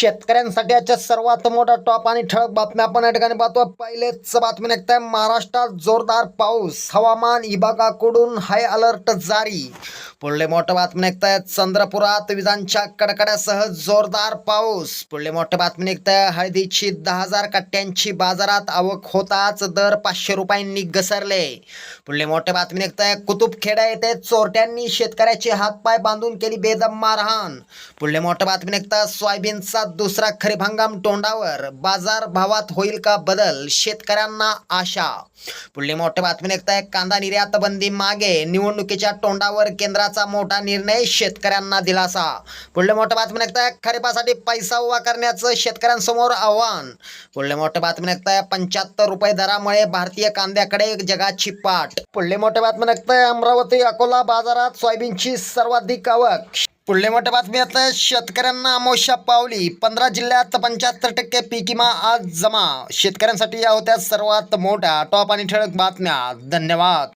शेतकऱ्यांसाठी याच्या सर्वात मोठा टॉप आणि ठळक बातम्या आपण या ठिकाणी पाहतो. पहिलेच बातमी निघताय महाराष्ट्रात जोरदार पाऊस. हवामान विभागाकडून हाय अलर्ट जारी. पुढले मोठ्या बातमी निघताय चंद्रपुरात विजांच्या कडकड्यासह जोरदार पाऊस. पुढले मोठ्या बातमी निघताय हळदीची दहा हजार कट्ट्यांची बाजारात आवक होताच दर पाचशे रुपयांनी घसरले. पुढले मोठे बातमी निघताय कुतुबखेडा येथे चोरट्यांनी शेतकऱ्याचे हातपाय बांधून केली बेदम मारहाण. पुढले मोठे बातमी निघता सोयाबीनचा दुसरा खरीप हंगाम तोंडावर बाजार भावात होईल का बदल? शेतकऱ्यांना आशा. पुढली मोठ्या बातमी निघताय. कांदा निर्यात बंदी मागे. निवडणुकीच्या तोंडावर केंद्राचा मोठा निर्णय शेतकऱ्यांना दिलासा. पुढले मोठ्या बातमी निघताय. खरीपासाठी पैसा उभा करण्याचं शेतकऱ्यांसमोर आव्हान. पुढले मोठ्या बातमी निघताय. पंच्याहत्तर रुपये दरामुळे भारतीय कांद्याकडे जगाची पाठ. पुढले मोठ्या बातमी निघताय. अमरावती अकोला बाजारात सोयाबीनची सर्वाधिक आवक. पुढले मोठ्या बातम्यात शेतकऱ्यांना अमोशा पावली. पंधरा जिल्ह्यात पंच्याहत्तर टक्के पीक आज जमा. शेतकऱ्यांसाठी या होत्या सर्वात मोठ्या टॉप आणि ठळक बातम्या. धन्यवाद.